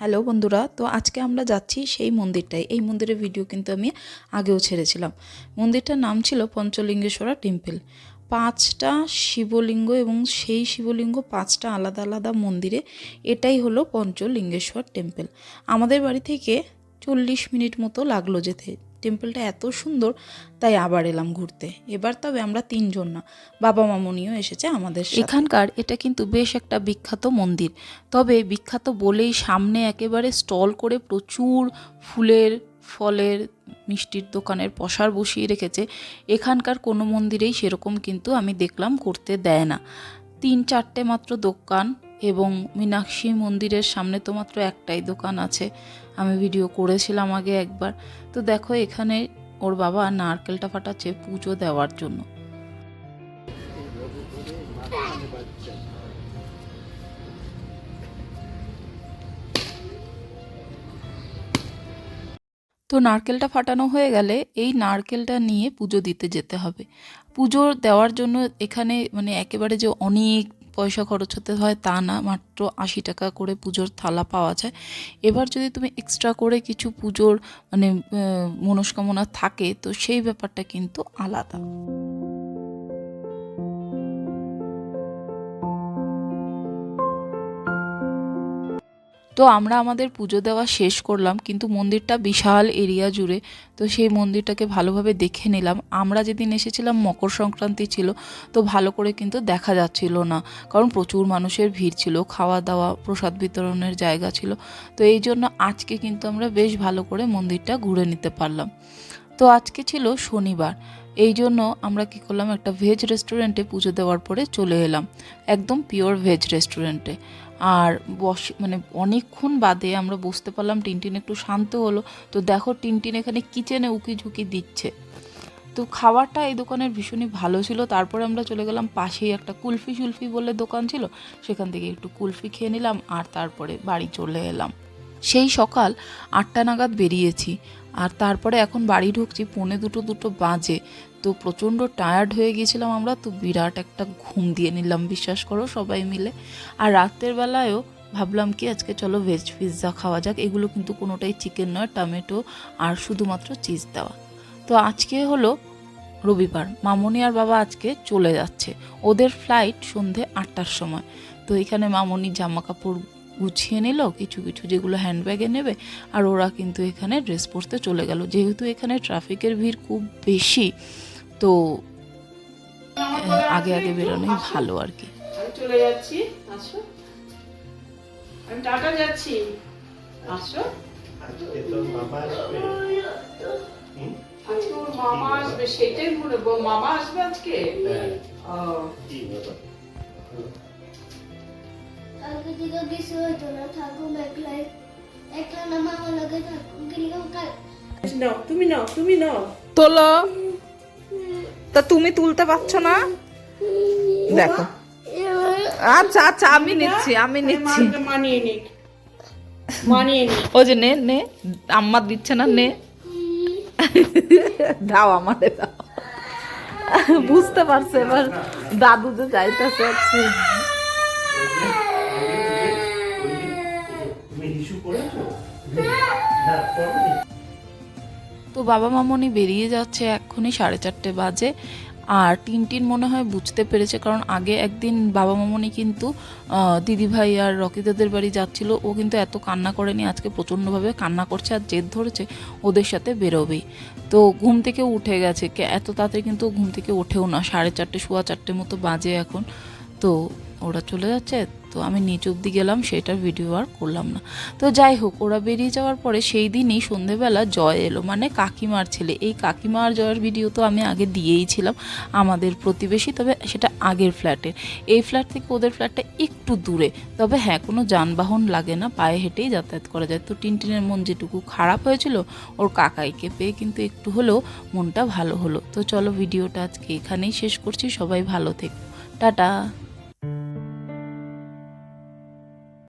Hello বন্ধুরা, তো আজকে আমরা যাচ্ছি সেই মন্দিরটাই এই মন্দিরের ভিডিও কিন্তু আমি আগেও ছেড়েছিলাম। মন্দিরটার নাম ছিল পঞ্চলিঙ্গেশ্বরা টেম্পল। পাঁচটা শিবলিঙ্গ এবং সেই শিবলিঙ্গ পাঁচটা আলাদা আলাদা মন্দিরে, এটাই হলো পঞ্চলিঙ্গেশ্বর টেম্পল। আমাদের বাড়ি থেকে চল্লিশ মিনিট মতো লাগল যেতে। টেম্পলটা এত সুন্দর, তাই আবার এলাম ঘুরতে। এবার তবে আমরা তিনজন না, বাবা মামনিও এসেছে আমাদের। এখানকার এটা কিন্তু বেশ একটা বিখ্যাত মন্দির। তবে বিখ্যাত বলেই সামনে একেবারে স্টল করে প্রচুর ফুলের, ফলের, মিষ্টির দোকানের পসার বসিয়ে রেখেছে। এখানকার কোনো মন্দিরেই সেরকম কিন্তু আমি দেখলাম করতে দেয় না। তিন চারটে মাত্র দোকান এবং মীনাক্ষী মন্দিরের সামনে তো মাত্র একটাই দোকান আছে। আমি ভিডিও করেছিলাম আগে একবার। তো দেখো এখানে ওর বাবা নারকেলটা ফাটাচ্ছে পুজো দেওয়ার জন্য। তো নারকেলটা ফাটানো হয়ে গেলে এই নারকেলটা নিয়ে পুজো দিতে যেতে হবে। পুজো দেওয়ার জন্য এখানে মানে একেবারে যে অনেক পয়সা খরচ হতে হয় তা না, মাত্র আশি টাকা করে পুজোর থালা পাওয়া যায়। এবার যদি তুমি এক্সট্রা করে কিছু পুজোর মানে মনস্কামনা থাকে, তো সেই ব্যাপারটা কিন্তু আলাদা। তো আমরা আমাদের পুজো দেওয়া শেষ করলাম, কিন্তু মন্দিরটা বিশাল এরিয়া জুড়ে, তো সেই মন্দিরটাকে ভালোভাবে দেখে নিলাম। আমরা যেদিন এসেছিলাম, মকর সংক্রান্তি ছিল, তো ভালো করে কিন্তু দেখা যাচ্ছিল না, কারণ প্রচুর মানুষের ভিড় ছিল খাওয়া দাওয়া প্রসাদ বিতরণের জায়গা ছিল, তো এই জন্য আজকে কিন্তু আমরা বেশ ভালো করে মন্দিরটা ঘুরে নিতে পারলাম। তো আজকে ছিল শনিবার এই জন্য আমরা কি করলাম, একটা ভেজ রেস্টুরেন্টে পুজো দেওয়ার পরে চলে এলাম, একদম পিওর ভেজ রেস্টুরেন্টে আর বস মানে অনেকক্ষণ বাদে আমরা বুঝতে পারলাম টিনটিন একটু শান্ত হলো, তো দেখো টিনটিন এখানে কিচেনে উকি ঝুঁকি দিচ্ছে। তো খাবারটা এই দোকানের ভীষণই ভালো ছিল, তারপরে আমরা চলে গেলাম পাশেই একটা কুলফি সুলফি বলে দোকান ছিল, সেখান থেকে একটু কুলফি খেয়ে নিলাম আর তারপরে বাড়ি চলে এলাম। সেই সকাল আটটা নাগাদ বেরিয়েছি আর তারপরে এখন বাড়ি ঢুকছি, পৌনে দুটো দুটো বাজে। তো প্রচণ্ড টায়ার্ড হয়ে গিয়েছিলাম আমরা, তো বিরাট একটা ঘুম দিয়ে নিলাম, বিশ্বাস করো সবাই মিলে। আর রাতের বেলায়ও ভাবলাম কি, আজকে চলো ভেজ পিৎজা খাওয়া যাক। এগুলো কিন্তু কোনোটাই চিকেন নয়, টমেটো আর শুধুমাত্র চিজ দেওয়া। তো আজকে হলো রবিবার, মামনি আর বাবা আজকে চলে যাচ্ছে। ওদের ফ্লাইট সন্ধে আটটার সময়। তো এখানে মামনি জামা কাপড় গুছিয়ে নিল কিছু কিছু যেগুলো হ্যান্ডব্যাগে নেবে আর ওরা কিন্তু এখানে ড্রেস পরতে চলে গেল। যেহেতু এখানে ট্রাফিকের ভিড় খুব বেশি তো আগে আগে বেরোনোই ভালো আর কি। চলে যাচ্ছি আসো। আমি টাটা যাচ্ছি। আসো। আজকে তোর মামা আসবে আজকে ওর মামা আসবে সেটাই মনে মামা আসবে আজকে? হ্যাঁ, ও, কি বাবা? কালকে থেকে কিছু হতো না থাকুম একলাই একলা না মামা লাগে থাকুম কিন্তু কাল। নাও তুমি নাও তুমি নাও। তোলো। তা তুমি তুলতে পারছ না? দেখো। আচ্ছা আচ্ছা আমি নিচ্ছি আমি নিচ্ছি। মানিয়ে নিক। মানিয়ে নিক। ও যে নে নে আম্মা দিচ্ছে না নে। দাও আমারে দাও। বুঝতে পারছে এবার দাদু যে যাইতেছে বাবা মামনি বেরিয়ে যাচ্ছে এক্ষুনি সাড়ে চারটে বাজে। আর টিনটিন মনে হয় বুঝতে পেরেছে, কারণ আগে একদিন বাবা মামনি কিন্তু দিদিভাই আর রকিদাদের বাড়ি যাচ্ছিল। ও কিন্তু এত কান্না করেনি, আজকে প্রচণ্ডভাবে কান্না করছে আর জেদ ধরেছে ওদের সাথে বেরোবেই। তো ঘুম থেকে উঠে গেছে এত তাড়াতাড়ি কিন্তু ঘুম থেকে ওঠেও না। সাড়ে চারটে, সোয়া চারটে মতো বাজে এখন। তো ওরা চলে যাচ্ছে, তো আমি নিচ অব্দি গেলাম, সেটার ভিডিও আর করলাম না। তো যাই হোক, ওরা বেরিয়ে যাওয়ার পরে সেই দিনই সন্ধেবেলা জয় এলো মানে কাকিমার ছেলে। এই কাকিমার জয়ের ভিডিও তো আমি আগে দিয়েইছিলাম আমাদের প্রতিবেশী, তবে সেটা আগের ফ্ল্যাটে এই ফ্ল্যাট থেকে ওদের ফ্ল্যাটটা একটু দূরে, তবে হ্যাঁ কোনো যানবাহন লাগে না, পায়ে হেঁটেই যাতায়াত করা যায়। তো টিনটিনের মন যেটুকু খারাপ হয়েছিল, ওর কাকাইকে পেয়ে কিন্তু একটু হলেও মনটা ভালো হলো। তো চলো ভিডিওটা আজকে এখানেই শেষ করছি, সবাই ভালো থেকো। টাটা।